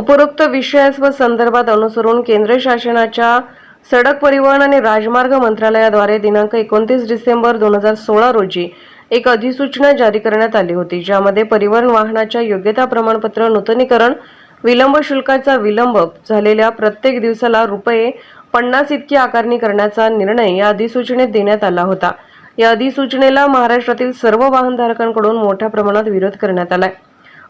उपरोक्त विषयास व संदर्भात अनुसरून केंद्र शासनाच्या सडक परिवहन आणि राजमार्ग मंत्रालयाद्वारे दिनांक एकोणतीस डिसेंबर दोन हजार सोळा रोजी एक अधिसूचना जारी करण्यात आली होती ज्यामध्ये परिवहन वाहनाच्या योग्यता प्रमाणपत्र नूतनीकरण विलंब शुल्काचा विलंब झालेल्या प्रत्येक दिवसाला रुपये पन्नास इतकी आकारणी करण्याचा निर्णय या अधिसूचनेत देण्यात आला होता. या अधिसूचनेला महाराष्ट्रातील सर्व वाहनधारकांकडून मोठ्या प्रमाणात विरोध करण्यात आलाय.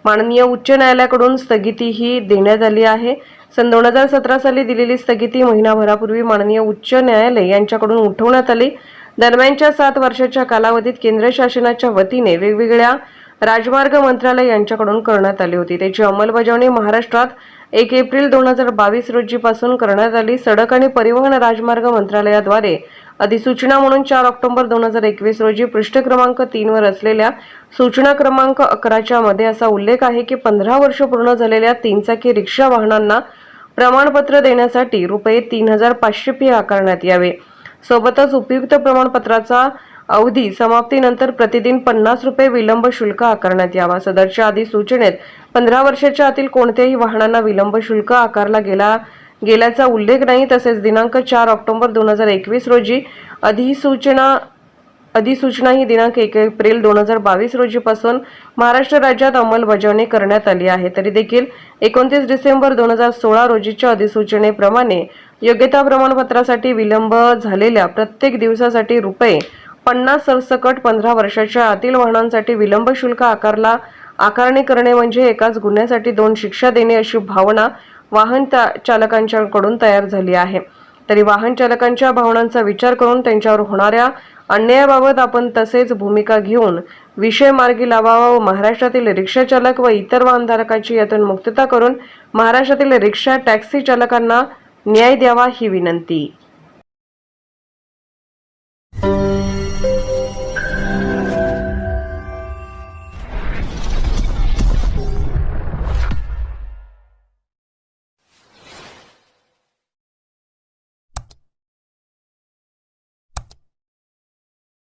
माननीय उच्च न्यायालयाकडून स्थगितीही देण्यात आली आहे. सन दोन हजार सतरा साली दिलेली स्थगिती महिनाभरापूर्वी माननीय उच्च न्यायालय यांच्याकडून उठवण्यात आली. दरम्यानच्या सात वर्षाच्या कालावधीत केंद्र शासनाच्या वतीने वेगवेगळ्या राजमार्ग मंत्रालय यांच्याकडून करण्यात आली होती. त्याची अंमलबजावणी महाराष्ट्रात एक एप्रिल दोन हजार बावीस रोजीपासून करण्यात आली. सडक आणि परिवहन राजमार्ग मंत्रालयाद्वारे अधिसूचना म्हणून चार ऑक्टोबर दोन हजार एकवीस रोजी पृष्ठ क्रमांक तीन वर असलेल्या सूचना क्रमांक अकराच्या मध्ये असा उल्लेख आहे की पंधरा वर्ष पूर्ण झालेल्या तीन चाकी रिक्षा वाहनांना प्रमाणपत्र देण्यासाठी रुपये तीन हजार पाचशे फी आकारण्यात यावे. सोबतच उपयुक्त प्रमाणपत्राचा अवधी समाप्तीनंतर प्रतिदिन पन्नास रुपये विलंब शुल्क आकारण्यात यावा. सदरच्या आधी सूचनेत पंधरा वर्षाच्या आतील कोणत्याही वाहनांना विलंब शुल्क आकारला गेला गेल्याचा उल्लेख नाही तसेच दिनांक चार ऑक्टोबर दोन हजार एकवीस रोजी अधिसूचना अधिसूचना ही दिनांक एक एप्रिल दोन हजार बावीस रोजीपासून महाराष्ट्र राज्यात अंमलबजावणी करण्यात आली आहे. तरी देखील एकोणतीस डिसेंबर दोन हजार सोळा रोजीच्या अधिसूचनेप्रमाणे योग्यता प्रमाणपत्रासाठी विलंब झालेल्या प्रत्येक दिवसासाठी रुपये पन्नास सरसकट पंधरा वर्षाच्या आतील वाहनांसाठी विलंब शुल्क आकारला आकारणी करणे म्हणजे एकाच गुन्ह्यासाठी दोन शिक्षा देणे अशी भावना वाहन ता- चालकांच्याकडून तयार झाली आहे. तरी वाहन चालकांच्या भावनांचा विचार करून त्यांच्यावर होणाऱ्या अन्यायाबाबत आपण तसेच भूमिका घेऊन विषय मार्गी लावावा व महाराष्ट्रातील रिक्षा चालक व इतर वाहनधारकाची यातून मुक्तता करून महाराष्ट्रातील रिक्षा टॅक्सी चालकांना न्याय द्यावा ही विनंती.